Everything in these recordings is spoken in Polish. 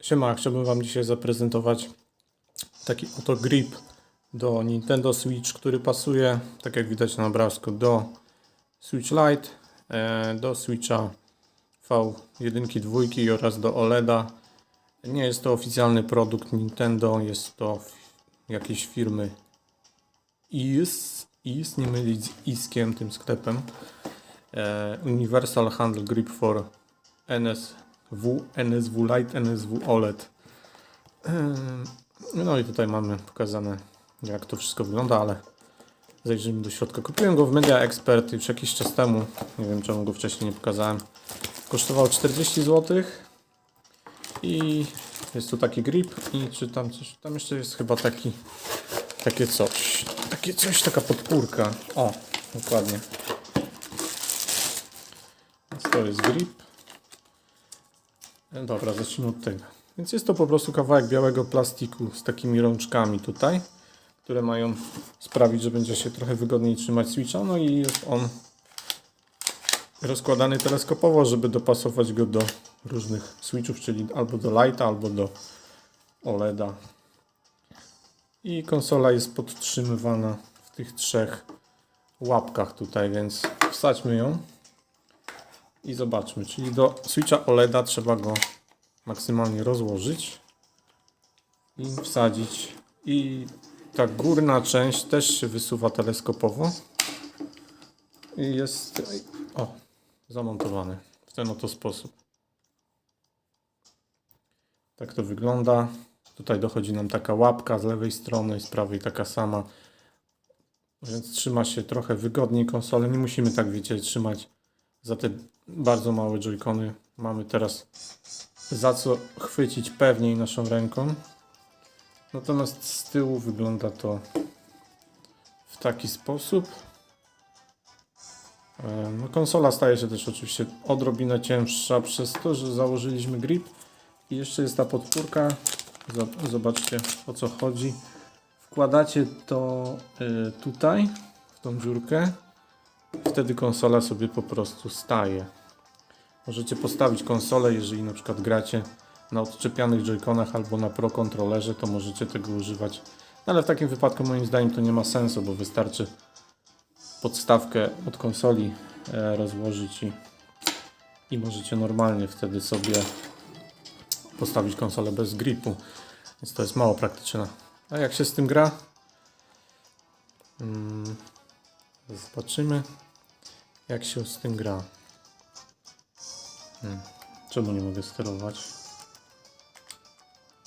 Siema, chciałbym Wam dzisiaj zaprezentować taki oto grip do Nintendo Switch, który pasuje, tak jak widać na obrazku, do Switch Lite, e, do Switcha V1, 2 oraz do OLEDa. Nie jest to oficjalny produkt Nintendo, jest to jakiejś firmy IS, IS nie mylić z ISkiem, tym sklepem. E, Universal Handle Grip for NSW, NSW Lite, NSW OLED. Ym, No i tutaj mamy pokazane jak to wszystko wygląda, ale zajrzyjmy do środka. Kupiłem go w Media Expert już jakiś czas temu. Nie wiem czemu go wcześniej nie pokazałem. Kosztował 40 zł. I jest tu taki grip i czy tam coś, tam jeszcze jest chyba taki takie coś. Takie coś, taka podpórka. O, dokładnie. Więc to jest grip. Dobra, zacznijmy od tego. Więc jest to po prostu kawałek białego plastiku z takimi rączkami tutaj, które mają sprawić, że będzie się trochę wygodniej trzymać switcha. No i jest on rozkładany teleskopowo, żeby dopasować go do różnych switchów, czyli albo do lighta, albo do OLEDa. I konsola jest podtrzymywana w tych trzech łapkach tutaj, więc wsadźmy ją i zobaczmy. Czyli do switcha OLEDa trzeba go maksymalnie rozłożyć i wsadzić. I ta górna część też się wysuwa teleskopowo i jest o, zamontowany w ten oto sposób. Tak to wygląda. Tutaj dochodzi nam taka łapka z lewej strony, z prawej taka sama. Więc trzyma się trochę wygodniej konsolę. Nie musimy tak, wiecie, trzymać za te bardzo małe joycony. Mamy teraz za co chwycić pewniej naszą ręką. Natomiast z tyłu wygląda to w taki sposób. E, No, konsola staje się też oczywiście odrobinę cięższa przez to, że założyliśmy grip. I jeszcze jest ta podpórka. Zo- Zobaczcie o co chodzi. Wkładacie to y, tutaj, w tą dziurkę. Wtedy konsola sobie po prostu staje. Możecie postawić konsolę, jeżeli na przykład gracie na odczepianych joyconach albo na Pro kontrolerze, to możecie tego używać. No, ale w takim wypadku moim zdaniem to nie ma sensu, bo wystarczy podstawkę od konsoli e, rozłożyć i, i możecie normalnie wtedy sobie postawić konsolę bez gripu. Więc to jest mało praktyczne. A jak się z tym gra? Mm, zobaczymy, jak się z tym gra. Hmm. Czemu nie mogę sterować?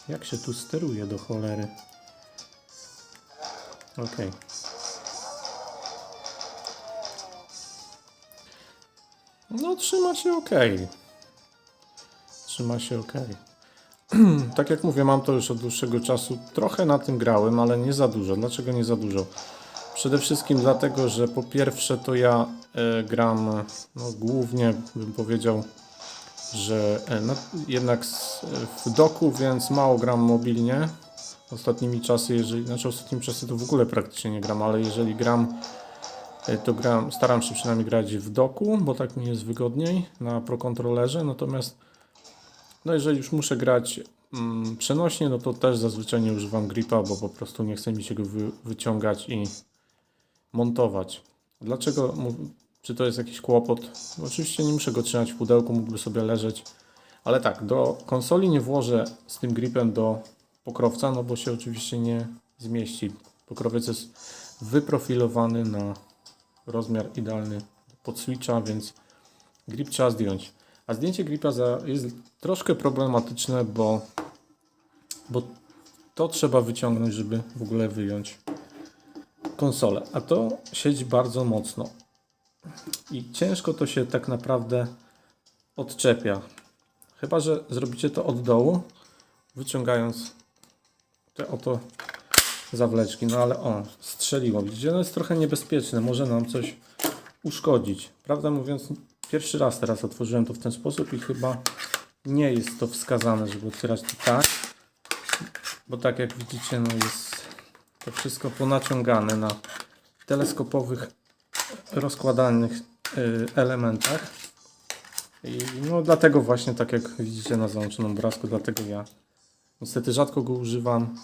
Jak się tu steruje do cholery? Ok. No, trzyma się ok. Trzyma się ok. tak jak mówię, mam to już od dłuższego czasu. Trochę na tym grałem, ale nie za dużo. Dlaczego nie za dużo? Przede wszystkim dlatego, że po pierwsze to ja e, gram no, głównie, bym powiedział, że e, no, jednak w doku, więc mało gram mobilnie. Ostatnimi czasy, jeżeli, znaczy ostatnimi czasy to w ogóle praktycznie nie gram, ale jeżeli gram, e, to gram, staram się przynajmniej grać w doku, bo tak mi jest wygodniej na Pro Controllerze, natomiast no jeżeli już muszę grać mm, przenośnie, no to też zazwyczaj nie używam gripa, bo po prostu nie chce mi się go wy, wyciągać i montować. Dlaczego? Czy to jest jakiś kłopot? Oczywiście nie muszę go trzymać w pudełku, mógłby sobie leżeć. Ale tak, do konsoli nie włożę z tym gripem do pokrowca, no bo się oczywiście nie zmieści. Pokrowiec jest wyprofilowany na rozmiar idealny pod switcha, więc grip trzeba zdjąć. A zdjęcie gripa jest troszkę problematyczne, bo, bo to trzeba wyciągnąć, żeby w ogóle wyjąć konsolę. A to siedzi bardzo mocno. I ciężko to się tak naprawdę odczepia. Chyba, że zrobicie to od dołu, wyciągając te oto zawleczki. No ale o, strzeliło. Widzicie, no jest trochę niebezpieczne. Może nam coś uszkodzić. Prawdę mówiąc, pierwszy raz teraz otworzyłem to w ten sposób i chyba nie jest to wskazane, żeby otwierać to tak. Bo tak jak widzicie, no jest to wszystko ponaciągane na teleskopowych rozkładanych y, elementach. I no dlatego właśnie, tak jak widzicie na załączonym obrazku, dlatego ja niestety rzadko go używam.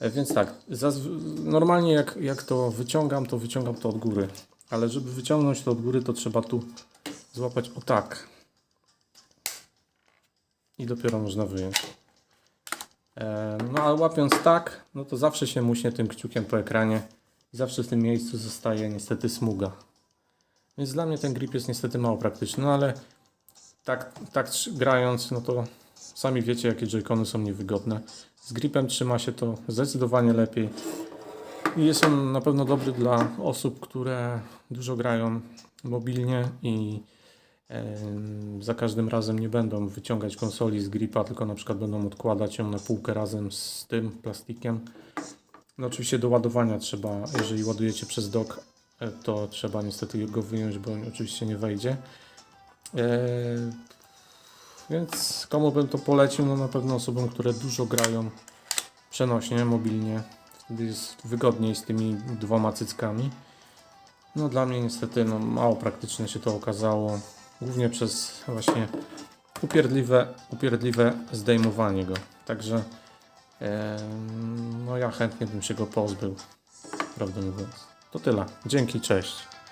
E, Więc tak, normalnie jak, jak to wyciągam, to wyciągam to od góry. Ale żeby wyciągnąć to od góry, to trzeba tu złapać o tak. I dopiero można wyjąć. No ale łapiąc tak, no to zawsze się muśnie tym kciukiem po ekranie. I zawsze w tym miejscu zostaje niestety smuga. Więc dla mnie ten grip jest niestety mało praktyczny, no ale tak, tak grając, no to sami wiecie jakie joycony są niewygodne. Z gripem trzyma się to zdecydowanie lepiej. I jest on na pewno dobry dla osób, które dużo grają mobilnie i za każdym razem nie będą wyciągać konsoli z gripa, tylko na przykład będą odkładać ją na półkę razem z tym plastikiem. No oczywiście do ładowania trzeba, jeżeli ładujecie przez dock, e, to trzeba niestety go wyjąć, bo oczywiście nie wejdzie. E, więc komu bym to polecił? No na pewno osobom, które dużo grają przenośnie, mobilnie. Wtedy jest wygodniej z tymi dwoma cyckami. No dla mnie niestety no, mało praktyczne się to okazało. Głównie przez właśnie upierdliwe, upierdliwe zdejmowanie go. Także no ja chętnie bym się go pozbył. Prawdę mówiąc. To tyle. Dzięki, cześć.